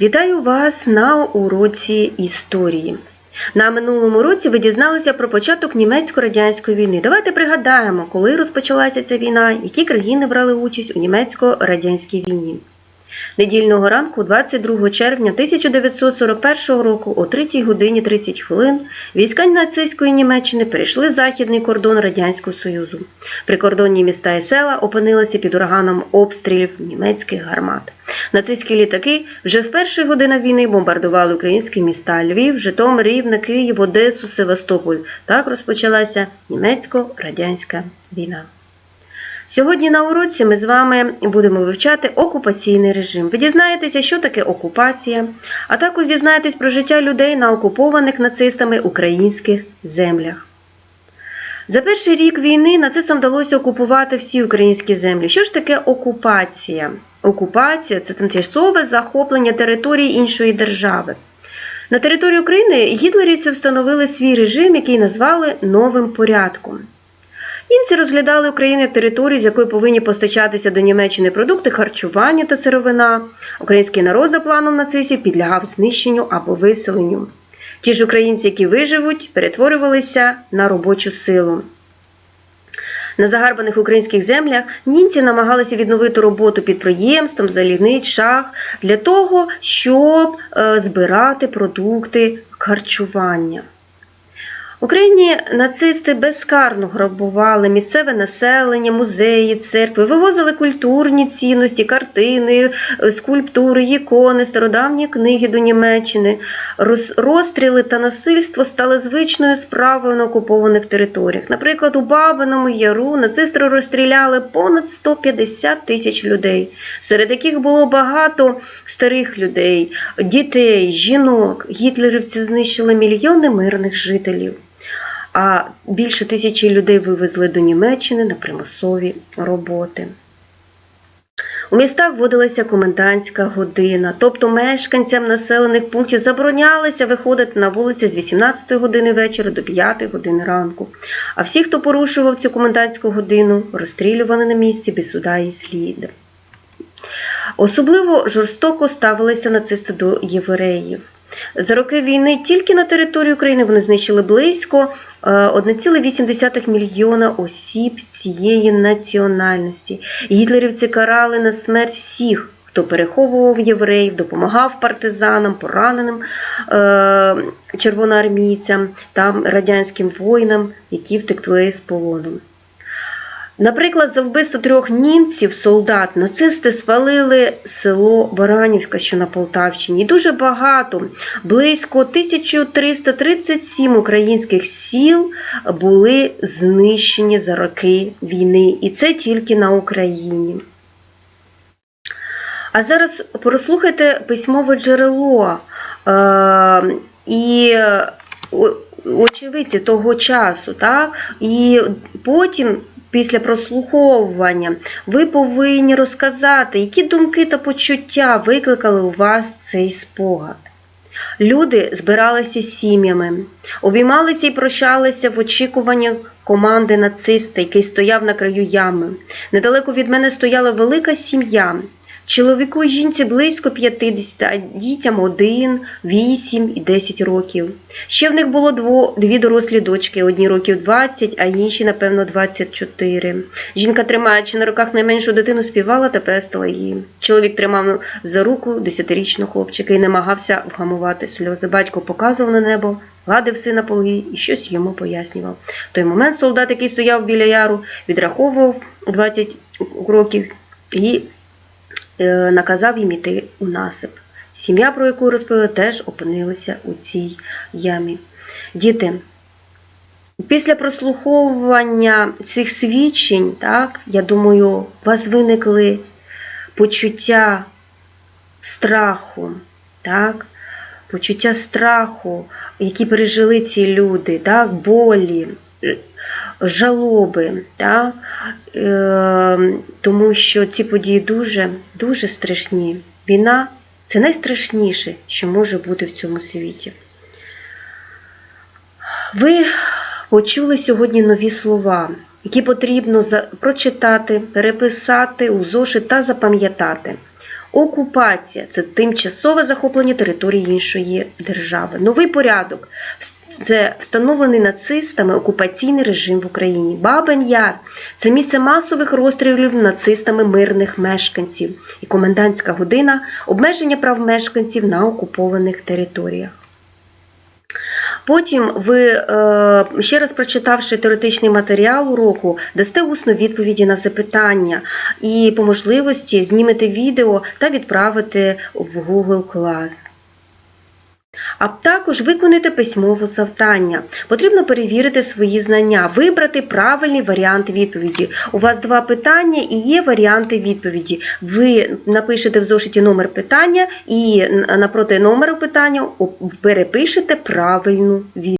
Вітаю вас на уроці історії. На минулому році ви дізналися про початок німецько-радянської війни. Давайте пригадаємо, коли розпочалася ця війна, які країни брали участь у німецько-радянській війні. Недільного ранку, 22 червня 1941 року, о 3 годині 30 хвилин, війська нацистської Німеччини перейшли західний кордон Радянського Союзу. Прикордонні міста і села опинилися під ураганом обстрілів німецьких гармат. Нацистські літаки вже в перші години війни бомбардували українські міста Львів, Житомир, Рівне, Київ, Одесу, Севастополь. Так розпочалася німецько-радянська війна. Сьогодні на уроці ми з вами будемо вивчати окупаційний режим. Ви дізнаєтеся, що таке окупація, а також дізнаєтесь про життя людей на окупованих нацистами українських землях. За перший рік війни нацистам вдалося окупувати всі українські землі. Що ж таке окупація? Окупація це тимчасове захоплення території іншої держави. На території України гітлерівці встановили свій режим, який назвали новим порядком. Німці розглядали Україну як територію, з якої повинні постачатися до Німеччини продукти харчування та сировина. Український народ за планом нацистів підлягав знищенню або виселенню. Ті ж українці, які виживуть, перетворювалися на робочу силу. На загарбаних українських землях німці намагалися відновити роботу підприємством, залізниць, шах для того, щоб е, збирати продукти харчування. Україні нацисти безкарно грабували місцеве населення, музеї, церкви, вивозили культурні цінності, картини, скульптури, ікони, стародавні книги до Німеччини. Розстріли та насильство стали звичною справою на окупованих територіях. Наприклад, у Бабиному Яру нацисти розстріляли понад 150 тисяч людей, серед яких було багато старих людей, дітей, жінок. Гітлерівці знищили мільйони мирних жителів а більше тисячі людей вивезли до Німеччини на примусові роботи. У містах вводилася комендантська година, тобто мешканцям населених пунктів заборонялося виходити на вулиці з 18 години вечора до 5 години ранку. А всі, хто порушував цю комендантську годину, розстрілювали на місці без суда і сліду. Особливо жорстоко ставилися нацисти до євреїв. За роки війни тільки на території України вони знищили близько е, 1,8 мільйона осіб цієї національності. Гітлерівці карали на смерть всіх, хто переховував євреїв, допомагав партизанам, пораненим е, червоноармійцям та радянським воїнам, які втекли з полону. Наприклад, за вбивство трьох німців, солдат, нацисти спалили село Баранівка, що на Полтавщині. І дуже багато, близько 1337 українських сіл були знищені за роки війни. І це тільки на Україні. А зараз прослухайте письмове джерело е, і о- очевидці того часу, так? І потім після прослуховування ви повинні розказати, які думки та почуття викликали у вас цей спогад. Люди збиралися сім'ями, обіймалися і прощалися в очікуванні команди нациста, який стояв на краю ями. Недалеко від мене стояла велика сім'я. Чоловіку і жінці близько 50, а дітям 1, 8 і 10 років. Ще в них було дво, дві дорослі дочки, одній років 20, а іншій, напевно, 24. Жінка, тримаючи на руках найменшу дитину, співала та пестила її. Чоловік тримав за руку десятирічного хлопчика і намагався вгамувати сльози. Батько показував на небо, гладив сина по ногі і щось йому пояснював. В той момент солдат, який стояв біля яру, відраховував 20 кроків і наказав їм іти у насип. Сім'я, про яку розповіли, теж опинилася у цій ямі. Діти, після прослуховування цих свідчень, так, я думаю, у вас виникли почуття страху, так, почуття страху, які пережили ці люди, так, болі, е, жалоби, так, е, тому що ці події дуже, дуже страшні. Війна це найстрашніше, що може бути в цьому світі. Ви почули сьогодні нові слова, які потрібно прочитати, переписати у зошит та запам'ятати. Окупація це тимчасове захоплення території іншої держави. Новий порядок це встановлений нацистами окупаційний режим в Україні. Бабин Яр це місце масових розстрілів нацистами мирних мешканців. І комендантська година обмеження прав мешканців на окупованих територіях. Потім ви, е, ще раз прочитавши теоретичний матеріал уроку, дасте усну відповіді на запитання і по можливості знімете відео та відправите в Google Class. А також виконати письмове завдання. Потрібно перевірити свої знання, вибрати правильний варіант відповіді. У вас два питання і є варіанти відповіді. Ви напишете в зошиті номер питання і напроти номеру питання перепишете правильну відповідь.